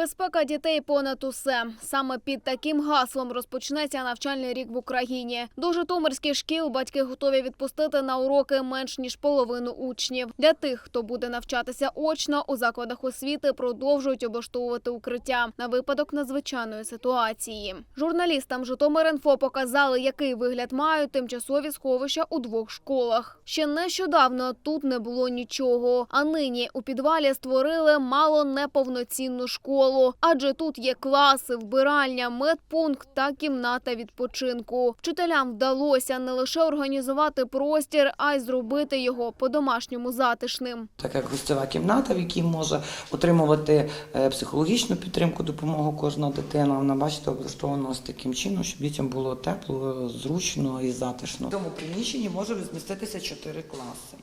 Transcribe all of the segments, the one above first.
Безпека дітей понад усе. Саме під таким гаслом розпочнеться навчальний рік в Україні. До житомирських шкіл батьки готові відпустити на уроки менш ніж половину учнів. Для тих, хто буде навчатися очно, у закладах освіти продовжують облаштовувати укриття на випадок надзвичайної ситуації. Журналістам Житомир.Інфо показали, який вигляд мають тимчасові сховища у двох школах. Ще нещодавно тут не було нічого. А нині у підвалі створили мало неповноцінну школу, адже тут є класи, вбиральня, медпункт та кімната відпочинку. Вчителям вдалося не лише організувати простір, а й зробити його по-домашньому затишним. Так як гостьова кімната, в якій може отримувати е, психологічну підтримку, допомогу кожна дитина. Вона бачите, облаштована ось таким чином, щоб дітям було тепло, зручно і затишно. В цьому приміщенні може розміститися чотири класи.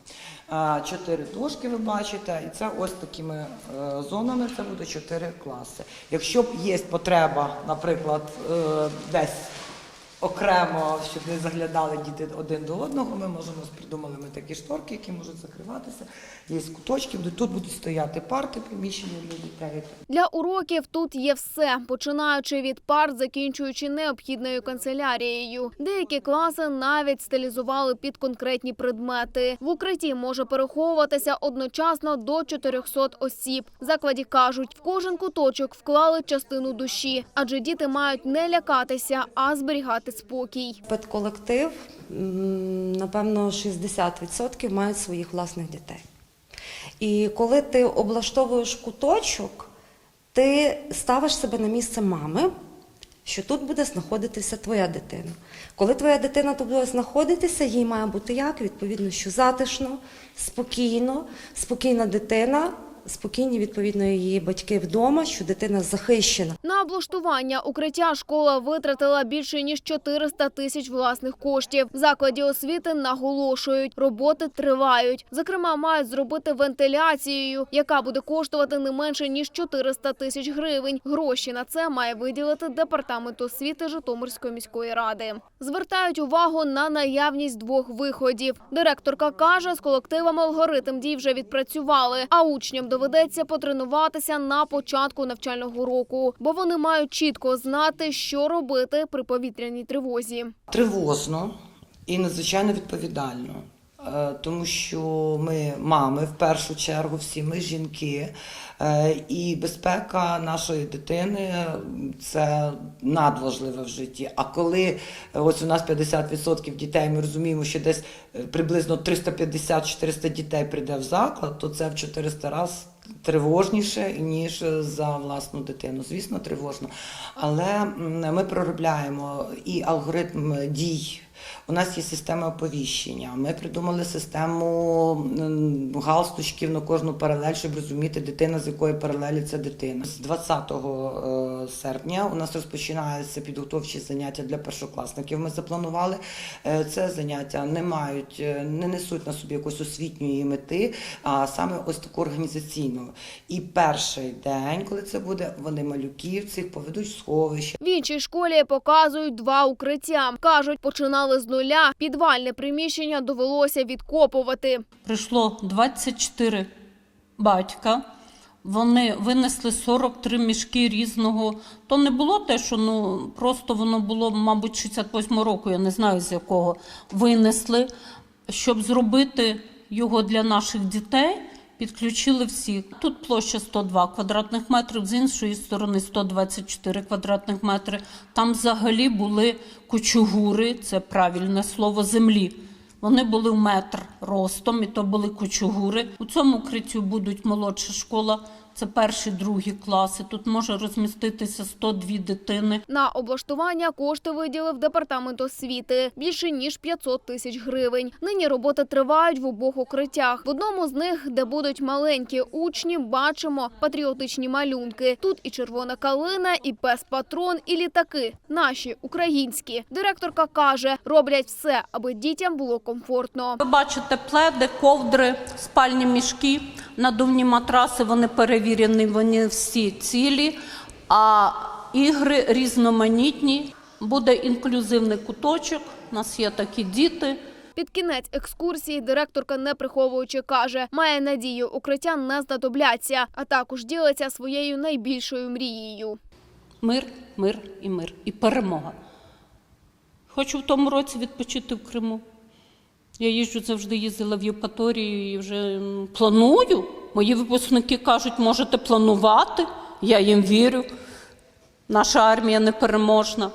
Чотири дошки ви бачите, і це ось такими е, зонами. Це буде чотири класи. Якщо є потреба, наприклад, е, десь окремо, щоб не заглядали діти один до одного. Ми можемо придумали ми такі шторки, які можуть закриватися. Є куточки, тут будуть стояти парти приміщення для дітей. Для уроків тут є все, починаючи від парт, закінчуючи необхідною канцелярією. Деякі класи навіть стилізували під конкретні предмети. В укритті може переховуватися одночасно до 400 осіб. Закладі кажуть, в кожен куточок вклали частину душі, адже діти мають не лякатися, а зберігати спокій. Педколектив, напевно, 60% мають своїх власних дітей. І коли ти облаштовуєш куточок, ти ставиш себе на місце мами, що тут буде знаходитися твоя дитина. Коли твоя дитина тут буде знаходитися, їй має бути як? Відповідно, що затишно, спокійно, спокійна дитина, спокійні, відповідно, її батьки вдома, що дитина захищена. На облаштування укриття школа витратила більше ніж 400 тисяч власних коштів. Закладі освіти наголошують, роботи тривають. Зокрема, мають зробити вентиляцією, яка буде коштувати не менше ніж 400 тисяч гривень. Гроші на це має виділити департамент освіти Житомирської міської ради. Звертають увагу на наявність двох виходів. Директорка каже, з колективами алгоритм дій вже відпрацювали, а учням доведеться потренуватися на початку навчального року, бо вони мають чітко знати, що робити при повітряній тривозі. Тривозно і надзвичайно відповідально. Е, Тому що ми мами в першу чергу, всі ми жінки, Е, і безпека нашої дитини це надважливе в житті. А коли е, ось у нас 50% дітей, ми розуміємо, що десь приблизно 350-400 дітей прийде в заклад, то це в 400 разів тривожніше, ніж за власну дитину. Звісно, тривожно. Але ми проробляємо і алгоритм дій. У нас є система оповіщення. Ми придумали систему галстучків на кожну паралель, щоб розуміти дитина, з якої паралелі це дитина. З 20 е, серпня у нас розпочинаються підготовчі заняття для першокласників. Ми запланували Е, це заняття не мають, е, не несуть на собі якоїсь освітньої мети, а саме ось таку організаційну. І перший день, коли це буде, вони малюків цих поведуть в сховище. В іншій школі показують два укриття. кажуть, починали з нуля. Підвальне приміщення довелося відкопувати. Прийшло 24 батька. Вони винесли 43 мішки різного. То не було те, що ну просто воно було, мабуть, 68 року, я не знаю з якого. Винесли, щоб зробити його для наших дітей. Підключили всіх. Тут площа 102 квадратних метрів, з іншої сторони 124 квадратних метри. Там взагалі були кучугури, це правильне слово, землі. Вони були в метр ростом, і то були кучугури. У цьому укриттю будуть молодша школа, це перші, другі класи. Тут може розміститися 102 дитини. На облаштування кошти виділив департамент освіти більше ніж 500 тисяч гривень. Нині роботи тривають в обох укриттях. В одному з них, де будуть маленькі учні, бачимо патріотичні малюнки. Тут і червона калина, і пес патрон, і літаки. Наші українські. Директорка каже, роблять все, аби дітям було комфортно. Ви бачите пледи, ковдри, спальні мішки, надувні матраси. Вони перевірені, вони всі цілі. А ігри різноманітні. Буде інклюзивний куточок. У нас є такі діти. Під кінець екскурсії директорка, не приховуючи, каже, має надію, укриття не знадобляться, а також ділиться своєю найбільшою мрією. Мир, мир і мир. І перемога. Хочу в тому році відпочити в Криму. Я їжджу завжди їздила в Євпаторію і вже планую. Мої випускники кажуть, можете планувати. Я їм вірю. Наша армія непереможна.